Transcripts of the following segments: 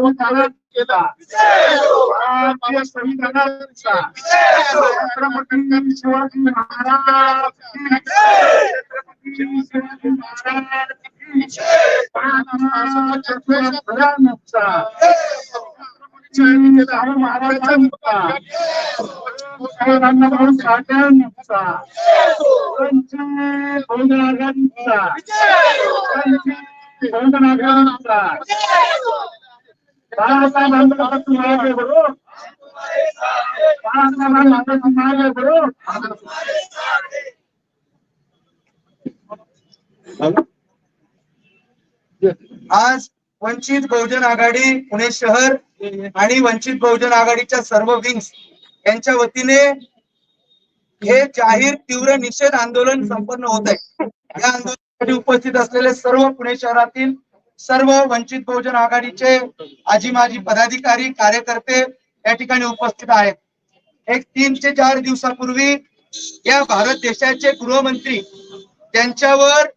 सर्वकारण केला. भारतीय संविधानाचा छत्रपती शिवाजी महाराज. छत्रपती शिवाजी महाराजांचा साठ्यांचा आज वंचित बहुजन आघाडी पुणे शहर आणि वंचित बहुजन आघाडीच्या सर्व विंग्स यांच्या वतीने हे जाहीर तीव्र निषेध आंदोलन संपन्न होत आहे. या आंदोलनासाठी उपस्थित असलेले सर्व पुणे शहरातील सर्व वंचित बहुजन आघाडीचे आजी माजी पदाधिकारी कार्यकर्ते या ठिकाणी उपस्थित आहेत. एक तीन ते चार दिवसापूर्वी या भारत देशाचे गृहमंत्री त्यांच्यावर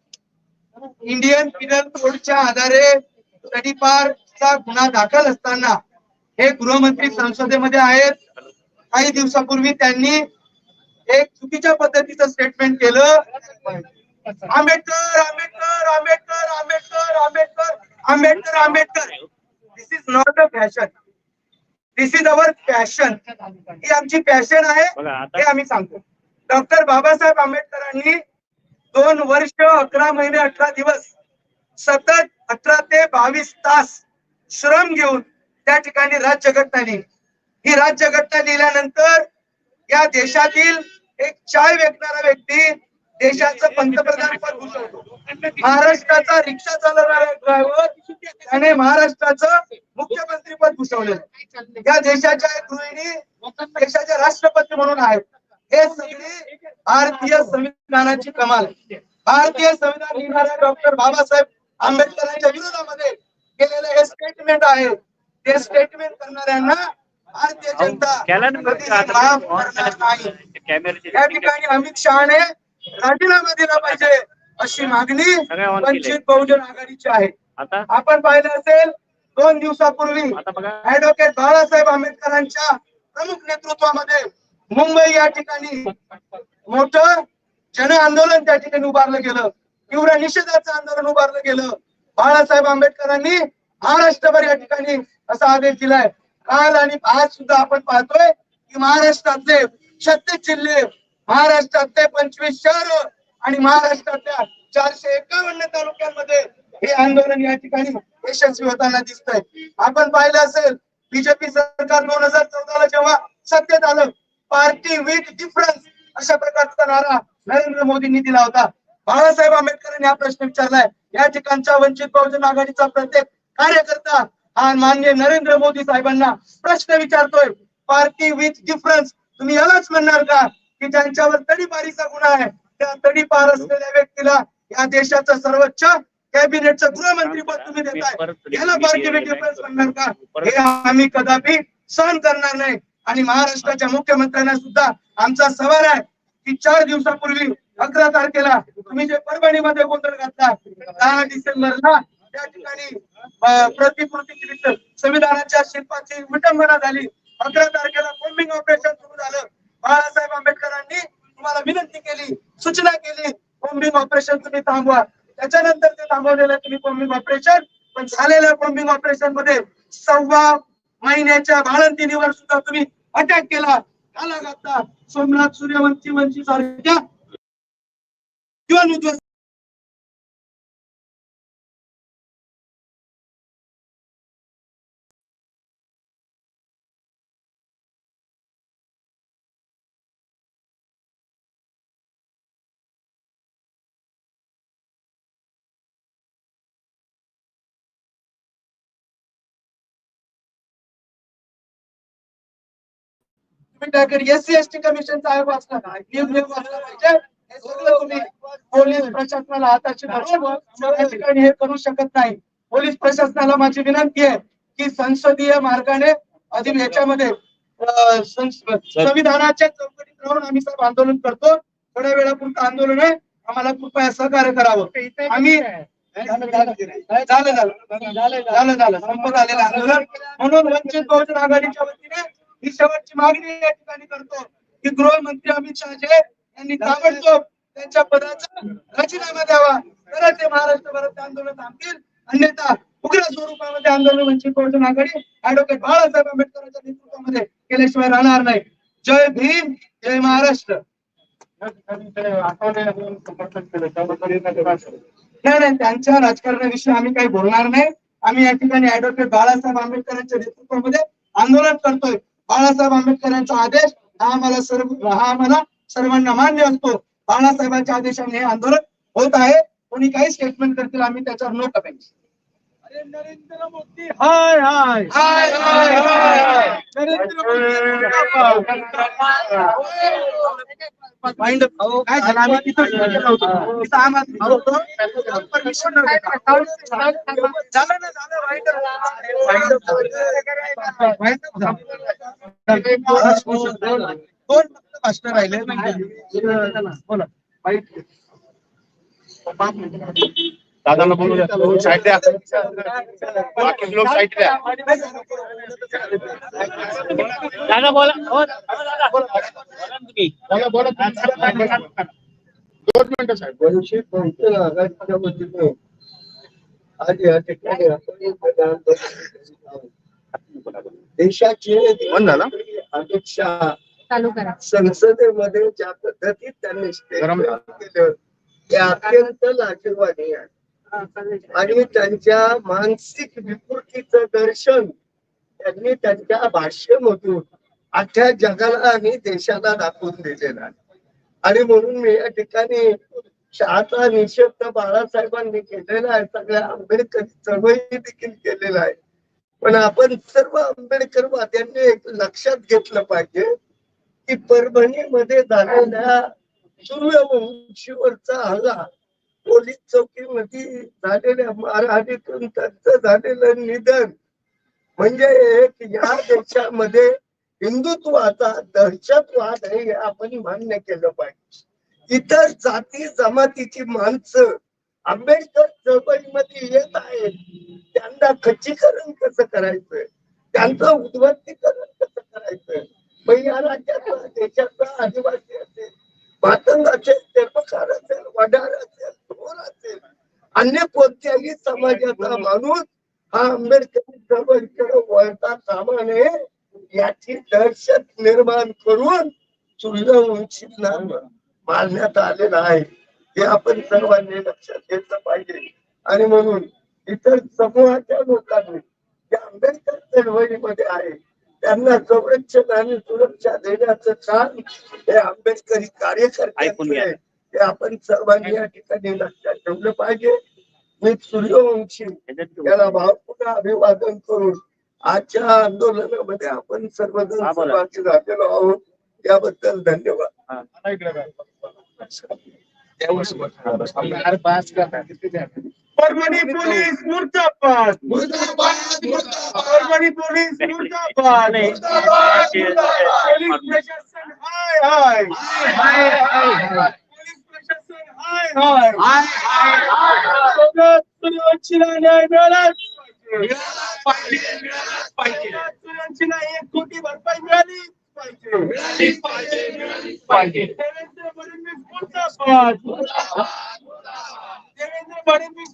इंडियन पिनल कोडच्या आधारे तडीपारचा गुन्हा दाखल असताना हे गृहमंत्री संसदेमध्ये आहेत. काही दिवसापूर्वी त्यांनी एक चुकीच्या पद्धतीचं स्टेटमेंट केलं. Ambedkar Ambedkar Ambedkar Ambedkar Ambedkar. Ambedkar Ambedkar. This is not a fashion this is our passion ही आमची पॅशन आहे. हे आम्ही सांगतो. डॉक्टर बाबासाहेब आंबेडकरांनी दोन वर्ष अकरा महिने अठरा दिवस सतत अठरा ते बावीस तास श्रम घेऊन त्या ठिकाणी राज्यघटना लिहिली ही राज्यघटना लिहिल्यानंतर या देशातील एक चाय विकणारा व्यक्ती देशाचं पंतप्रधान पद भूषवतो. महाराष्ट्राचा रिक्षा चालवणारा ड्रायव्हर त्याने महाराष्ट्राचं मुख्यमंत्री पद भूषवलेलं या देशाच्या गृहिणी देशाचे राष्ट्रपती म्हणून आहेत हे सगळी भारतीय संविधानाची कमाल. भारतीय संविधान लिहिणाऱ्या डॉक्टर बाबासाहेब आंबेडकरांच्या विरोधामध्ये केलेलं हे स्टेटमेंट आहे. ते स्टेटमेंट करणाऱ्यांना भारतीय जनता. नाही. या ठिकाणी अमित शहाने राजीनामा दिला पाहिजे. अशी मागणी. वंचित बहुजन आघाडीची आहे. आपण पाहिलं असेल दोन दिवसापूर्वी ऍडव्होकेट बाळासाहेब आंबेडकरांच्या प्रमुख नेतृत्वामध्ये मुंबई या ठिकाणी मोठं जन आंदोलन त्या ठिकाणी उभारलं गेलं. तीव्र निषेधाचं आंदोलन उभारलं गेलं. बाळासाहेब आंबेडकरांनी महाराष्ट्रभर या ठिकाणी असा आदेश दिलाय. काल आणि आज सुद्धा आपण पाहतोय की महाराष्ट्रातले छत्तीस जिल्हे महाराष्ट्रातले पंचवीस शहर आणि महाराष्ट्रातल्या चारशे एकावन्न तालुक्यांमध्ये हे आंदोलन या ठिकाणी यशस्वी होताना दिसतंय. आपण पाहिलं असेल बीजेपी सरकार दोन हजार चौदाला जेव्हा सत्तेत आलं पार्टी विथ डिफरन्स अशा प्रकारचा नारा नरेंद्र मोदींनी दिला होता. बाळासाहेब आंबेडकरांनी हा प्रश्न विचारलाय. या ठिकाणच्या वंचित बहुजन आघाडीचा प्रत्येक कार्यकर्ता हा मान्य नरेंद्र मोदी साहेबांना प्रश्न विचारतोय. पार्टी विथ डिफरन्स तुम्ही यालाच म्हणणार का? की ज्यांच्यावर तडीपारीचा गुन्हा आहे त्या तडीपार असलेल्या व्यक्तीला या देशाचं सर्वोच्च कॅबिनेटचं गृहमंत्री पद तुम्ही देताय. याला डिफरन्स म्हणणार का? हे आम्ही कदापि सहन करणार नाही. आणि महाराष्ट्राच्या मुख्यमंत्र्यांना सुद्धा आमचा सवाल आहे की चार दिवसापूर्वी अकरा तारखेला तुम्ही जे परभणीमध्ये गोंधळ घातला दहा डिसेंबरला त्या ठिकाणी प्रतिकृती संविधानाच्या शिल्पाची विटंबना झाली. अकरा तारखेला बॉम्बिंग ऑपरेशन सुरू झालं. बाळासाहेब आंबेडकरांनी तुम्हाला विनंती केली सूचना केली बॉम्बिंग ऑपरेशन तुम्ही थांबवा. त्याच्यानंतर ते थांबवलेलं तुम्ही बॉम्बिंग ऑपरेशन पण झालेल्या बॉम्बिंग ऑपरेशनमध्ये सव्वा महिन्याच्या बाळंतिनीवर सुद्धा तुम्ही अटॅक केला. घाला घातला सोमनाथ सूर्यवंशी वंशी सारख्या जीवन उद्ध्वस्त तुम्ही एस सी एस टी कमिशनचा आयोग वाचला का? नियम नियम वाचला पाहिजे. हे सगळं तुम्ही पोलीस प्रशासनाला हाताची या ठिकाणी हे करू शकत नाही. पोलीस प्रशासनाला माझी विनंती आहे की संसदीय मार्गाने अधिक याच्यामध्ये संविधानाच्या चौकटीत राहून आम्ही सब आंदोलन करतो. थोड्या वेळापुरतं आंदोलन आहे. आम्हाला कृपया सहकार्य करावं. आम्ही झालं झालं झालं. झालं झालं. संपत आलेलं आंदोलन. म्हणून वंचित बहुजन आघाडीच्या वतीने ही शेवटची मागणी या ठिकाणी करतो की गृहमंत्री अमित शहाचे यांनी ताबडतोब त्यांच्या पदाचा राजीनामा द्यावा. तरच ते महाराष्ट्र भारत आंदोलन थांबतील. अन्यथा उग्र स्वरूपामध्ये आंदोलन वंचित बहुजन आघाडी. ऍडव्होकेट बाळासाहेब आंबेडकरांच्या नेतृत्वामध्ये केल्याशिवाय राहणार नाही. जय भीम जय महाराष्ट्र. नाही नाही त्यांच्या राजकारणाविषयी आम्ही काही बोलणार नाही. आम्ही या ठिकाणी ऍडव्होकेट बाळासाहेब आंबेडकरांच्या नेतृत्वामध्ये आंदोलन करतोय. बाळासाहेब आंबेडकरांचा आदेश हा आम्हाला सर्व हा आम्हाला सर्वांना मान्य असतो. बाळासाहेबांच्या आदेशाने हे आंदोलन होत आहे. कोणी काही स्टेटमेंट करतील आम्ही त्याच्यावर नो कमेंट नरेंद्र मोदी हाय हाय. हाय, हाय, हाय, हाय. नरेंद्र मोदी Up. काय झालं? आम्ही तिथं गेलो होतो. होतो. झालं ना झालं. दोन फक्त भाषण राहिले बोला दादांना बोलू द्या. साईड द्या. बाकी लोक साईड द्या. दादा बोला. हो दादा. बोला तुम्ही. दादा बोला दोन मिनिटं साहेब. आज या ठिकाणी आपण. देशाचे करा. संसदेमध्ये ज्या पद्धतीत त्यांनी केलं ते अत्यंत लाजीरवाणी आहे. आणि त्यांच्या मानसिक विकृतीचं दर्शन त्यांनी त्यांच्या भाष्यमधून अख्ख्या जगाला आणि देशाला दाखवून दिलेलं आहे. आणि म्हणून मी या ठिकाणी शहाचा निषेध तर बाळासाहेबांनी केलेला आहे. सगळ्या आंबेडकरी चळवळी देखील केलेला आहे. पण आपण सर्व आंबेडकरवाद्यांनी एक लक्षात घेतलं पाहिजे की परभणीमध्ये झालेल्या सूर्यवंशीवरचा हल्ला पोलीस चौकीमध्ये झालेल्या मारहाणीतून त्यांचं झालेलं निधन. म्हणजे एक या देशामध्ये हिंदुत्वाचा दहशतवाद हे आपण मान्य केलं पाहिजे. इतर जाती जमातीची माणसं आंबेडकर चळवळीमध्ये येत आहेत. त्यांना खच्चीकरण कसं करायचं त्यांचं उद्वत्तीकरण कसं करायचं मग या राज्याचा देशाचा आदिवासी असेल मातंग असेल तेरपकार असेल वडार असेल थोर असेल अन्य कोणत्याही समाजाचा माणूस हा आंबेडकर चळवळीकडे वळता कामा नये याची दहशत निर्माण करून सूर्यवंशींना मारण्यात आलेलं आहे. हे आपण सर्वांनी लक्षात घेतलं पाहिजे. आणि म्हणून इतर समूहाच्या लोकांनी जे आंबेडकर चळवळीमध्ये आहे त्यांना संरक्षण आणि सुरक्षा देण्याचं काम हे आंबेडकरी कार्यकर्ते हे आपण सर्वांनी या ठिकाणी लक्षात ठेवलं पाहिजे. मी सूर्यवंशी याला भावपूर्ण अभिवादन करून आजच्या आंदोलनामध्ये आपण सर्वजण. सहभागी झालेलो आहोत. याबद्दल धन्यवाद. परभणी पोलीस मुर्दाबाद. परभणी पोलीस मुर्दाबाद. पोलीस प्रशासन हाय. हाय हाय हाय. एक कोटी भरपाई मिळालीच पाहिजे देवेंद्र फडणवीस मुर्दाबाद देवेंद्र फडणवीस